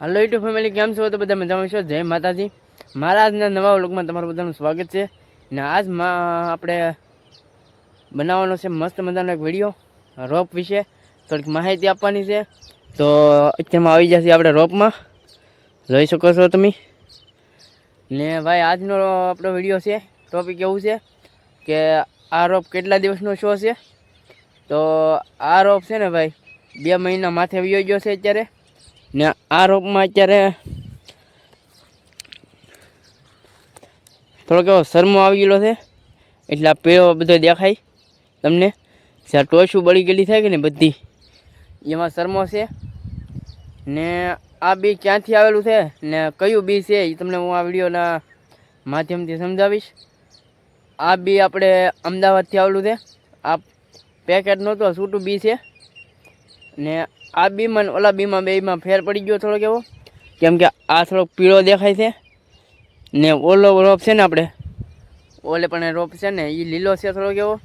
હાલો YouTube family કેમ છો? તો બધા મજામાં છો? જય માતાજી. મારા આજના નવા વ્લોગમાં તમારું બધાનું સ્વાગત છે. ને આજ આપણે બનાવવાનો છે મસ્ત મજાનો એક વીડિયો રોપ વિશે. થોડીક માહિતી આપવાની છે. તો અત્યારમાં આવી જશે આપણે રોપમાં. જોઈ શકો છો તમે. ને ભાઈ, આજનો આપણો વીડિયો છે. ટોપિક એવું છે કે આ રોપ કેટલા દિવસનો શો છે? તો આ રોપ છે ને ભાઈ, બે મહિના માથે વયો ગયો છે અત્યારે. ને આ રોપમાં અત્યારે થોડોક એવો શરમો આવી ગયેલો છે. એટલે આ બધો દેખાય તમને. જ્યાં ટોચું બળી ગયેલી થાય કે ને બધી, એમાં શરમો છે. ને આ બી ક્યાંથી આવેલું છે ને કયું બી છે એ તમને હું આ વિડીયોના માધ્યમથી સમજાવીશ. આ બી આપણે અમદાવાદથી આવેલું છે. આ પેકેટ નહોતો છૂટું બી છે. ને આ બીમાં ઓલા બીમાં બેમાં ફેર પડી ગયો થોડોક એવો. કેમ કે આ થોડોક પીળો દેખાય છે. ને ઓલો રોપ છે ને આપણે ઓલે પણ રોપ છે ને એ લીલો છે થોડોક એવો.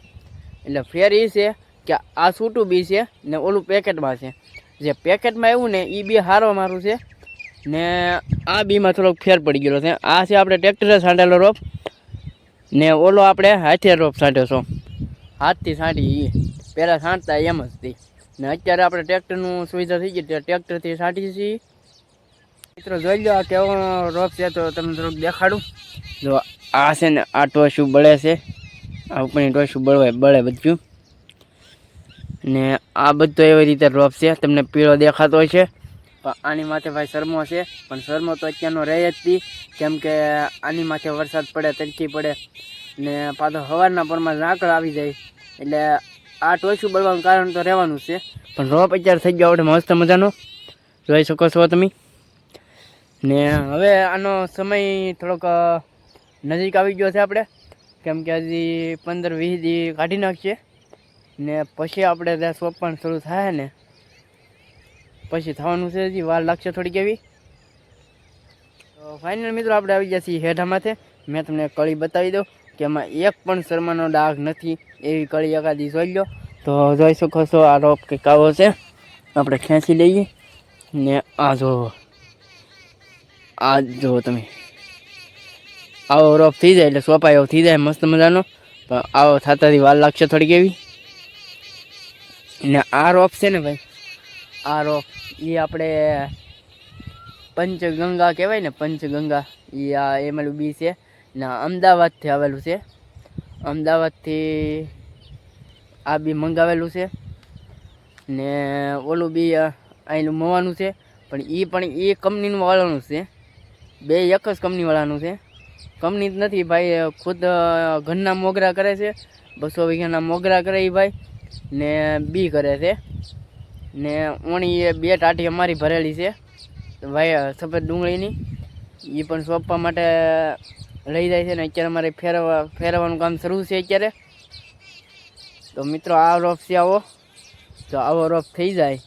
એટલે ફેર એ છે કે આ છૂટું બી છે ને ઓલું પેકેટમાં છે. જે પેકેટમાં એવું ને એ બી હારો મારું છે. ને આ બીમાં થોડોક ફેર પડી ગયેલો છે. આ છે આપણે ટ્રેક્ટરે છાંટેલો રોપ. ને ઓલો આપણે હાથે રોપ છાંટ્યો છો. હાથથી છાંટી એ પહેલાં છાંટતા એમ જ હતી ને અત્યારે આપણે ટ્રેક્ટરનું સુવિધા થઈ ગઈ, એટલે ટ્રેક્ટરથી છાંટીએ છીએ. મિત્રો જોઈ લો આ કેવો રોપ છે, તો તમને થોડુંક દેખાડું. જો આ છે ને, આ ટોશું બળે છે. આ ઉપરની ટોશું બળવાય બળે બધું. ને આ બધો એવી રીતે રોપ છે, તમને પીળો દેખાતો હોય છે. પણ આની માથે ભાઈ શરમો છે, પણ શરમો તો અત્યારનો રહે જ હતી કેમ કે આની માથે વરસાદ પડે, તડકી પડે. ને પાછો હવારના પરમાં ઝાકળ આવી જાય. એટલે આ ટોચું બળવાનું કારણ તો રહેવાનું છે. પણ રોપ અત્યારે થઈ ગયો આપણે મસ્ત મજાનો. જોઈ શકો છો તમે. ને હવે આનો સમય થોડોક નજીક આવી ગયો છે આપણે. કેમ કે હજી પંદર વીસ દી કાઢી નાખીએ. ને પછી આપણે ત્યાં સોંપણ શરૂ થાય ને. પછી થવાનું છે હજી, વાર લાગશે થોડીક એવી. તો ફાઇનલ મિત્રો, આપણે આવી ગયા છીએ હેઠા માથે મેં તમને કળી બતાવી દઉં. કે એમાં એક પણ શર્માનો ડાઘ નથી, એવી કળી એકાદી જોઈ લો. તો જોઈ શકો છો આ રોપ કંઈક આવો છે. આપણે ખેંચી લઈએ. ને આ જો આ જો તમે. આવો રોપ થઈ જાય એટલે સોપાય એવો થઈ જાય મસ્ત મજાનો. પણ આવો થતાથી વાર લાગશે થોડીક એવી. ને આ રોપ છે ને ભાઈ, આ રોપ એ આપણે પંચગંગા કહેવાય ને, પંચગંગા એ આ એમેલું બી છે. ને, અમદાવાદથી આવેલું છે. અમદાવાદથી આ બી મંગાવેલું છે. ને ઓલું બી અહીંનું મવાનું છે. પણ એ પણ એ કંપનીનું વાળાનું છે. બે એક જ કંપનીવાળાનું છે. કંપની જ નથી ભાઈ ખુદ ઘરના મોગરા કરે છે. બસો વીઘાના મોગરા કરે એ ભાઈ. ને બી કરે છે. ને ઓણી બે ટાટી અમારી ભરેલી છે. ભાઈ સફેદ ડુંગળીની. એ પણ સોંપવા માટે લઈ જાય છે ને અત્યારે અમારે ફેરવા ફેરવવાનું કામ શરૂ છે અત્યારે. તો મિત્રો, આ રોપ છે આવો. તો આવો રોપ થઈ જાય.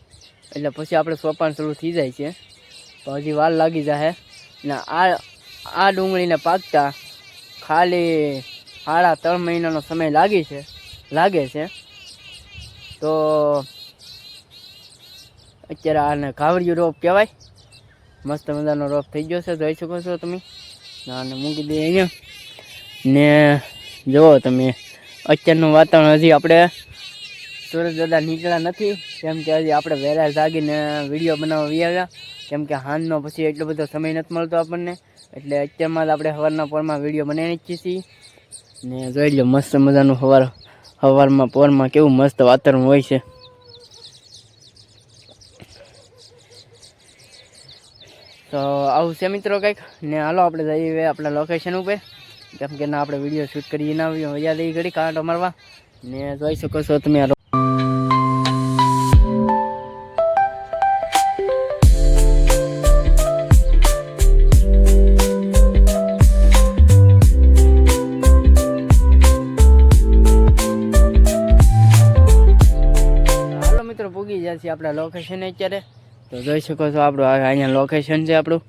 એટલે પછી આપણે સોપાન શરૂ થઈ જાય છે. તો હજી વાર લાગી જાય ને આ આ ડુંગળીને પાકતા ખાલી સાડા ત્રણ મહિનાનો સમય લાગી છે. લાગે છે. તો અત્યારે આને ઘાવડિયું રોપ કહેવાય. મસ્ત મજાનો રોપ થઈ ગયો છે. જોઈ શકો છો તમે. આને મૂકી દઈએ અહીંયા ને જુઓ તમે, અત્યારનું વાતાવરણ હજી આપણે સુરજ દાદા નીકળ્યા નથી, કેમ કે હજી આપણે વહેલા જાગીને વીડિયો બનાવવા આવ્યા કેમ કે હાંજનો પછી એટલો બધો સમય નથી મળતો આપણને, એટલે અત્યારમાં જ આપણે સવારના પોરમાં વીડિયો બનાવી જ છીએ. ને જોઈ લો, મસ્ત મજાનું સવાર, સવારમાં પોરમાં કેવું મસ્ત વાતાવરણ હોય છે. તો આવું છે મિત્રો કંઈક? ને હાલો, આપણે જઈએ આપણા લોકેશન ઉપર. કેમ કે ના, આપણે વીડિયો શૂટ કરી ના યાદ એ ઘડી કાંટો મારવા ને જોઈ શકો છો તમે હાલો. મિત્રો, પૂગી જાય છે આપણા લોકેશન અત્યારે. તો જોઈ શકો છો આપણું અહીંયા લોકેશન છે આપણું.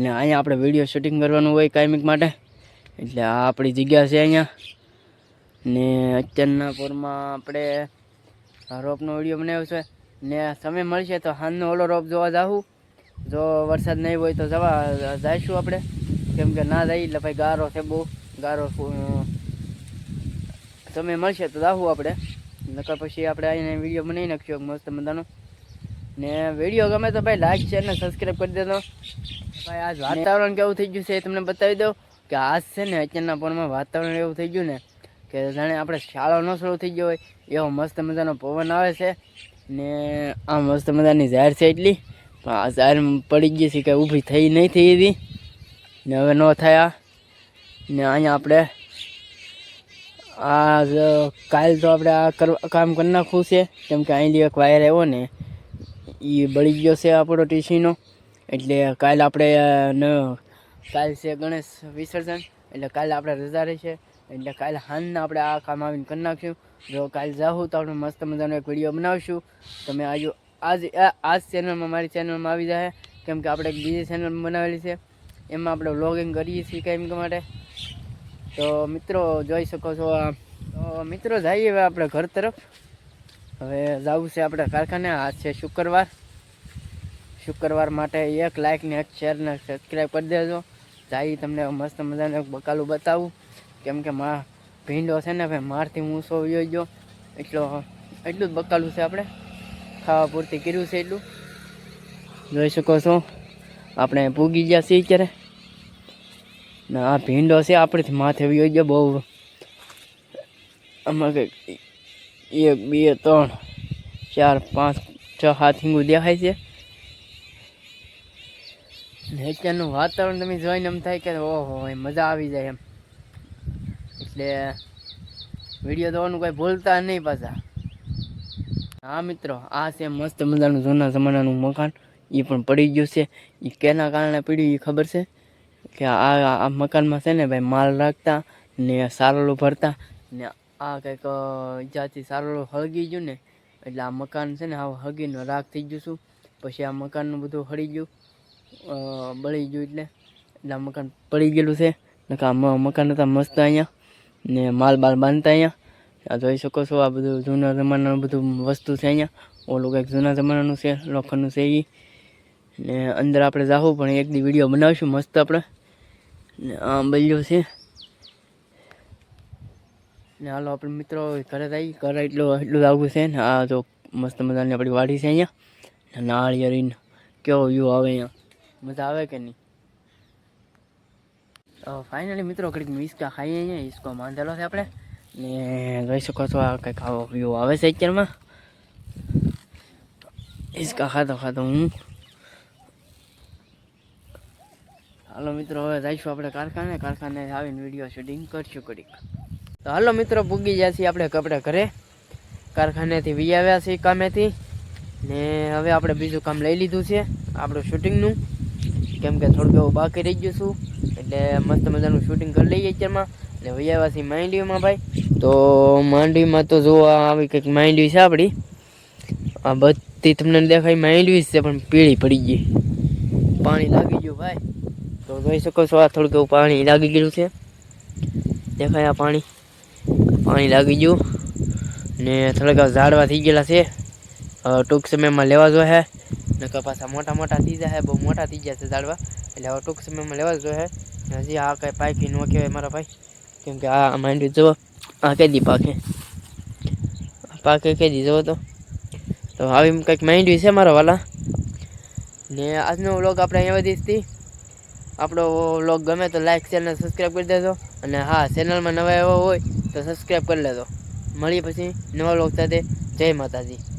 ને અહીંયા આપણે વીડિયો શૂટિંગ કરવાનું હોય કાયમિક માટે. એટલે આ આપણી જગ્યા છે અહીંયા. ને અત્યારના પોરમાં આપણે રોપનો વીડિયો બનાવ્યો છે. ને સમય મળશે તો હાનનો ઓલો રોપ જોવા જાઉં જો વરસાદ નહીં હોય તો જવા જઈશું આપણે. કેમ કે ના જઈએ એટલે ભાઈ ગારો છે બહુ. ગારો સમય મળશે તો જાવું આપણે. નકર પછી આપણે આવીને વીડિયો બનાવી નાખશું મસ્ત મજાનો. ને વીડિયો ગમે તો ભાઈ લાઈક શેર ને સબસ્ક્રાઈબ કરી દેજો. ભાઈ આજ વાતાવરણ કેવું થઈ ગયું છે એ તમને બતાવી દઉં કે આજ છે ને અત્યારના પણમાં વાતાવરણ એવું થઈ ગયું ને કે જાણે આપણે શાળો ન શરૂ થઈ ગયો હોય એવો મસ્ત મજાનો પવન આવે છે. ને આ મસ્ત મજાની ઝાડ છે એટલી. પણ આ ઝાડ પડી ગઈ છે કે ઊભી થઈ નહીં થઈ હતી ને હવે ન થયા. ને અહીંયા આપણે આ કાલ તો આપણે આ કરવા કામ કરી નાખવું છે. કેમ કે અહીંથી એક વાયર આવ્યો ને એ બળી ગયો છે આપણો ટીસીનો. એટલે કાલ આપણે કાલ છે ગણેશ વિસર્જન. એટલે કાલે આપણે રજા રહેશે. એટલે કાલે હાલને આપણે આ કામ આવીને કરી નાખશું જો કાલ જાઉં તો આપણે મસ્ત મજાનો એક વીડિયો બનાવશું. તમે આજુ, આજ, આ જ ચેનલમાં મારી ચેનલમાં આવી જાય કેમ કે આપણે એક બીજી ચેનલ બનાવેલી છે. એમાં આપણે વ્લોગિંગ કરીએ છીએ કેમ કે માટે. તો મિત્રો જોઈ શકો છો તો મિત્રો જઈએ હવે આપણે ઘર તરફ. હવે જવું છે આપણે કારખાને. આજ છે શુક્રવાર. શુક્રવાર માટે એક લાઇક ને એક શેર ને સબસ્ક્રાઈબ કરી દેજો. જાઈ તમને મસ્ત મજાનું એક બકાલું બતાવું. કેમ કે મા ભીંડો છે ને ભાઈ, મારથી હું સો ગયો. એટલો, એટલું જ બકાલું છે આપણે. ખાવા પૂરતી કર્યું છે એટલું. જોઈ શકો છો, આપણે પૂગી ગયા છીએ અત્યારે. ને આ ભીંડો છે આપણેથી માથે વયો ગયો બહુ. આમાં કંઈક એક, બે, ત્રણ, ચાર, પાંચ, છ સાત હિંગું દેખાય છે. અત્યારનું વાતાવરણ તમે જોઈને એમ થાય કે ઓહો એ મજા આવી જાય એમ. એટલે વીડિયો જોવાનું કંઈ ભૂલતા નહીં પાછા. હા મિત્રો, આ છે મસ્ત મજાનું જૂના જમાનાનું મકાન. એ પણ પડી ગયું છે. એ કેના કારણે પડ્યું એ ખબર છે? કે આ આ મકાનમાં છે ને ભાઈ માલ રાખતા ને સારલું ભરતા ને આ કંઈક અ, સારું હળગી ગયું ને એટલે આ મકાન છે ને આ હળગીને રાખ થઈ ગયું છું. પછી આ મકાનનું બધું હળી ગયું બળી ગયું એટલે એટલે આ મકાન પડી ગયેલું છે. નકર આ મકાન હતા મસ્ત અહીંયા ને માલ બાલ બાંધતા અહીંયા. આ જોઈ શકો છો આ બધું જૂના જમાનાનું બધું વસ્તુ છે અહીંયા. ઓલું કંઈક જૂના જમાનાનું છે લોખંડનું છે એ ને અંદર આપણે જાવું પણ એક દી વીડિયો બનાવીશું મસ્ત આપણે. ને આ બલ્યો છે. ને હાલો આપણે મિત્રો ઘરે થઈ ઘરે એટલું એટલું લાગુ છે ને, આ જો મસ્ત મજાની આપણી વાડી છે અહીંયા. નાળિયેરીને કેવો વ્યૂ આવે અહીંયા. મજા આવે કે નહીં? ફાઇનલી મિત્રો ઘડીક હિસકા ખાઈએ અહીંયા હિસકો માંધેલો છે આપણે. ને જોઈ શકો છો આ કંઈક આવો વ્યૂ આવે છે અત્યારમાં. હિસકા ખાતો ખાતો હું. હાલો મિત્રો, હવે જઈશું આપણે કારખાને. કારખાને આવીને વીડિયો શૂટિંગ કરશું ઘડીક. તો હાલો મિત્રો, પૂગી ગયા છીએ આપણે કપડે ઘરે. કારખાનેથી વી આવ્યા છીએ કામેથી. ને હવે આપણે બીજું કામ લઈ લીધું છે, આપણું શૂટિંગનું. કેમ કે થોડુંક એવું બાકી રહી ગયું છું, એટલે મસ્ત મજાનું શૂટિંગ કરી લઈએ અત્યારમાં. ને વી આવ્યા છીએ માંડવીમાં ભાઈ. તો માંડવીમાં તો જો આવી કંઈક માંડવી છે આપણી. આ બધી તમને દેખાય, માંડવી છે, પણ પીળી પડી ગઈ. પાણી લાગી ગયું ભાઈ. તો જોઈ શકો છો, આ થોડુંક એવું પાણી લાગી ગયેલું છે. દેખાય આ પાણી. પાણી લાગી ગયું. ને થોડાક ઝાડવા થઈ ગયેલા છે. ટૂંક સમયમાં લેવા જોઈએ નકર પાછા મોટા મોટા થઈ જાય બહુ મોટા થઈ ગયા છે ઝાડવા. એટલે હવે ટૂંક સમયમાં લેવા ને હજી આ કાંઈ પાકી ન કહેવાય મારા ભાઈ. કેમ કે આ માંડવી જુઓ. આ કેદી પાકે. પાકે કેદી જુઓ તો. તો આવી કંઈક માંડવી છે મારા વાલા. ને આજનો વ્લોગ આપણે અહીંયા વધીશથી આપણો વ્લોગ ગમે તો લાઈક, શેર સબસ્ક્રાઈબ કરી દેજો. અને હા ચેનલમાં નવા એવો હોય તો સબસ્ક્રાઈબ કરી લેજો. મળીએ પછી નવા વ્લોગ સાથે. જય માતાજી.